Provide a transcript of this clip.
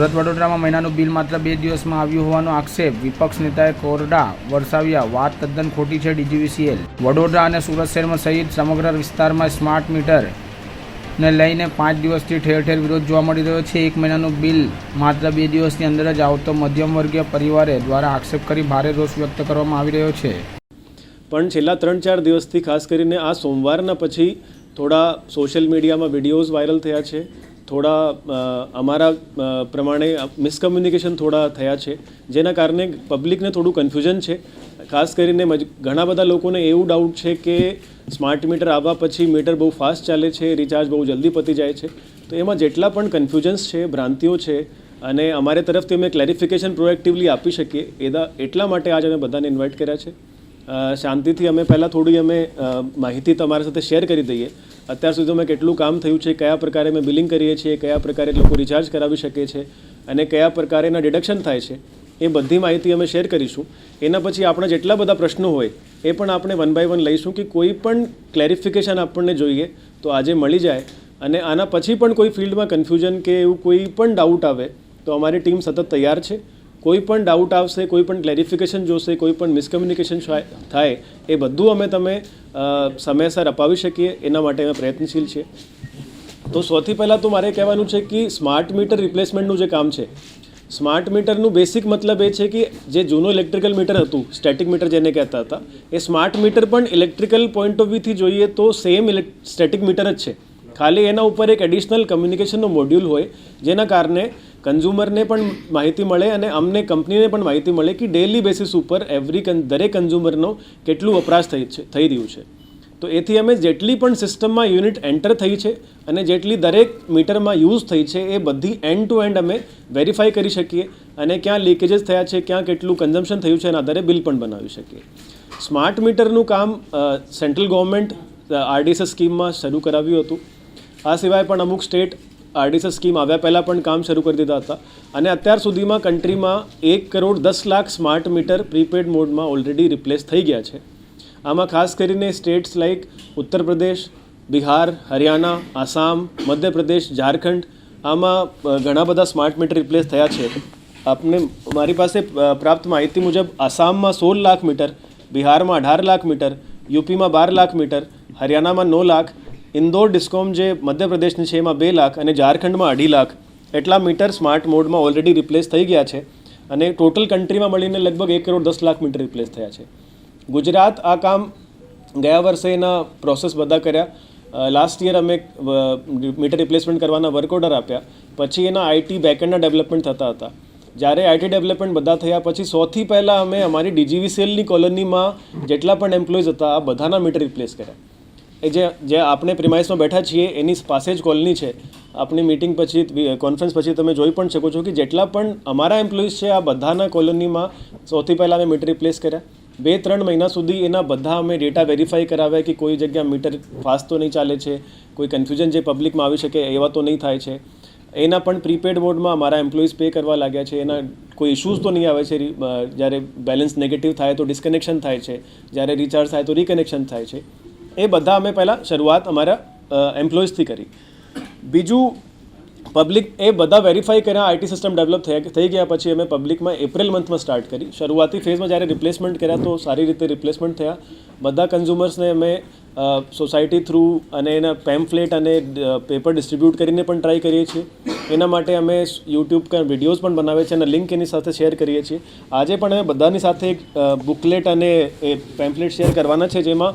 સુરત વડોદરામાં મહિનાનું બિલ માત્ર બે દિવસમાં આવ્યું હોવાનો આક્ષેપ વિપક્ષ નેતાએ કોરડા વરસાવ્યા. વાત તદ્દન ખોટી છે ડીજીવીસીએલ. વડોદરા અને સુરત શહેરમાં સહિત સમગ્ર વિસ્તારમાં સ્માર્ટ મીટર ને લઈને પાંચ દિવસથી ઠેર ઠેર વિરોધ જોવા મળી રહ્યો છે. એક મહિનાનું બિલ માત્ર બે દિવસની અંદર જ આવતો મધ્યમ વર્ગીય પરિવારે દ્વારા આક્ષેપ કરી ભારે રોષ વ્યક્ત કરવામાં આવી રહ્યો છે. પણ છેલ્લા ત્રણ ચાર દિવસથી ખાસ કરીને આ સોમવારના પછી થોડા સોશિયલ મીડિયામાં વિડીયોઝ વાયરલ થયા છે. થોડા અમારા પ્રમાણે મિસકમ્યુનિકેશન થોડા થયા છે, જેના કારણે પબ્લિકને થોડું કન્ફ્યુઝન છે. ખાસ કરીને ઘણા બધા લોકોને એવું ડાઉટ છે કે સ્માર્ટ મીટર આવવા પછી મીટર બહુ ફાસ્ટ ચાલે છે રિચાર્જ બહુ જલ્દી પતી જાય છે. તો એમાં જેટલા પણ કન્ફ્યુઝન્સ છે, ભ્રાંતિઓ છે, અને અમારે તરફથી અમે ક્લેરિફિકેશન પ્રોએક્ટિવલી આપી શકીએ, એદા, એટલા માટે આજે અમે બધાને ઇન્વાઇટ કર્યા છે. શાંતિથી અમે પહેલાં થોડી અમે માહિતી તમારા સાથે શેર કરી દઈએ. અત્યાર સુધી અમે કેટલું કામ થયું છે, કયા પ્રકારે અમે બિલિંગ કરીએ છીએ, કયા પ્રકારે લોકો રિચાર્જ કરાવી શકે છે અને કયા પ્રકારેના ડિડક્શન થાય છે, એ બધી માહિતી અમે શેર કરીશું. એના પછી આપણા જેટલા બધા પ્રશ્નો હોય, એ પણ આપણે વન બાય વન લઈશું કે કોઈ પણ ક્લેરિફિકેશન આપણને જોઈએ તો આજે મળી જાય અને આના પછી પણ કોઈ ફિલ્ડમાં કન્ફ્યુઝન કે એવું કોઈ પણ ડાઉટ આવે તો અમારી ટીમ સતત તૈયાર છે. કોઈ પણ ડાઉટ આવશે, કોઈ પણ ક્લેરિફિકેશન જોશે, કોઈ પણ મિસકમ્યુનિકેશન થાય એ બધું અમે તમે સમયસર અપાવી શકીએ, એના માટે અમે પ્રયત્નશીલ છીએ. તો સૌથી પહેલાં તો મારે કહેવાનું છે કે સ્માર્ટ મીટર રિપ્લેસમેન્ટનું જે કામ છે સ્માર્ટ મીટરનું બેસિક મતલબ એ છે કે જે જૂનું ઇલેક્ટ્રિકલ મીટર હતું સ્ટેટિક મીટર જેને કહેતા હતા, એ સ્માર્ટ મીટર પણ ઇલેક્ટ્રિકલ પોઈન્ટ ઓફ વ્યૂથી જોઈએ તો સેમ સ્ટેટિક મીટર જ છે. ખાલી એના ઉપર એક એડિશનલ કમ્યુનિકેશનનો મોડ્યુલ હોય, જેના કારણે કન્ઝ્યુમરને પણ માહિતી મળે અને અમને કંપનીને પણ માહિતી મળે કે ડેલી બેસિસ ઉપર એવરી દરેક કન્ઝ્યુમરનો કેટલું વપરાશ થઈ છે, થઈ રહ્યું છે. તો એથી અમે જેટલી પણ સિસ્ટમમાં યુનિટ એન્ટર થઈ છે અને જેટલી દરેક મીટરમાં યુઝ થઈ છે એ બધી એન્ડ ટુ એન્ડ અમે વેરીફાઈ કરી શકીએ અને ક્યાં લીકેજીસ થયા છે, ક્યાં કેટલું કન્ઝમ્પશન થયું છે એના આધારે બિલ પણ બનાવી શકીએ. સ્માર્ટ મીટરનું કામ સેન્ટ્રલ ગવર્મેન્ટ આરડીએસએસ સ્કીમમાં શરૂ કરાવ્યું હતું. આ સિવાય પણ અમુક સ્ટેટ આરડીએસએસ સ્કીમ આવ્યા પહેલાં પણ કામ શરૂ કરી દીધા હતા. અને અત્યાર સુધીમાં કન્ટ્રીમાં એક કરોડ દસ લાખ સ્માર્ટ મીટર પ્રીપેડ મોડમાં ઓલરેડી રિપ્લેસ થઈ ગયા છે. આમાં ખાસ કરીને સ્ટેટ્સ લાઇક ઉત્તર પ્રદેશ, બિહાર, હરિયાણા, આસામ, મધ્યપ્રદેશ, ઝારખંડ આમાં ઘણા બધા સ્માર્ટ મીટર રિપ્લેસ થયા છે. આપને મારી પાસે પ્રાપ્ત માહિતી મુજબ આસામમાં સોળ લાખ મીટર, બિહારમાં અઢાર લાખ મીટર, યુપીમાં બાર લાખ મીટર, હરિયાણામાં નવ લાખ ઇન્દોર ડિસ્કોમ જે મધ્યપ્રદેશની છે, એમાં બે લાખ અને ઝારખંડમાં અઢી લાખ એટલા મીટર સ્માર્ટ મોડમાં ઓલરેડી રિપ્લેસ થઈ ગયા છે અને ટોટલ કન્ટ્રીમાં મળીને લગભગ એક કરોડ દસ લાખ મીટર રિપ્લેસ થયા છે. ગુજરાત આ કામ ગયા વર્ષે એના પ્રોસેસ બધા કર્યા. લાસ્ટ યર અમે મીટર રિપ્લેસમેન્ટ કરવાના વર્ક ઓર્ડર આપ્યા. પછી એના આઈટી બેકએન્ડના ડેવલપમેન્ટ થતા હતા. જ્યારે આઈટી ડેવલપમેન્ટ બધા થયા, પછી સૌથી પહેલાં અમે અમારી ડીજીવીસીએલની કોલોનીમાં જેટલા પણ એમ્પ્લોઈઝ હતા, આ બધાના મીટર રિપ્લેસ કર્યા. એ જે જે આપણે પ્રિમાઇસમાં બેઠા છીએ, એની પાસે જ કોલોની છે. આપણી મીટિંગ પછી કોન્ફરન્સ પછી તમે જોઈ પણ શકો છો કે જેટલા પણ અમારા એમ્પ્લોઈઝ છે, આ બધાના કોલોનીમાં સૌથી પહેલાં અમે મીટર રિપ્લેસ કર્યા. બે, ત્રણ મહિના સુધી એના બધા અમે ડેટા વેરીફાઈ કરાવ્યા કે કોઈ જગ્યા મીટર ફાસ્ટ તો નહીં ચાલે છે, કોઈ કન્ફ્યુઝન જે પબ્લિકમાં આવી શકે એવા તો નહીં થાય છે. એના પણ પ્રીપેડ મોડમાં અમારા એમ્પ્લોઈઝ પે કરવા લાગ્યા છે. એના કોઈ ઇશ્યુઝ તો નહીં આવે છે જ્યારે બેલેન્સ નેગેટિવ થાય તો ડિસ્કનેક્શન થાય છે. જ્યારે રિચાર્જ થાય તો રિકનેક્શન થાય છે. એ બધા અમે પહેલાં શરૂઆત અમારા એમ્પ્લોઈઝથી કરી. બીજું પબ્લિક એ બધા વેરીફાઈ કર્યા આઈટી સિસ્ટમ ડેવલપ થયા થઈ ગયા પછી અમે પબ્લિકમાં એપ્રિલ મંથમાં સ્ટાર્ટ કરી. શરૂઆતી ફેઝમાં જ્યારે રિપ્લેસમેન્ટ કર્યા તો સારી રીતે રિપ્લેસમેન્ટ થયા. બધા કન્ઝ્યુમર્સને અમે સોસાયટી થ્રુ અને એના પેમ્ફલેટ અને પેપર ડિસ્ટ્રીબ્યુટ કરીને પણ ટ્રાય કરીએ છીએ. એના માટે અમે યુટ્યુબ પર વિડીયોઝ પણ બનાવે છે અને લિંક એની સાથે શેર કરીએ છીએ. આજે પણ અમે બધાની સાથે એક બુકલેટ અને એ પેમ્ફલેટ શેર કરવાના છે જેમાં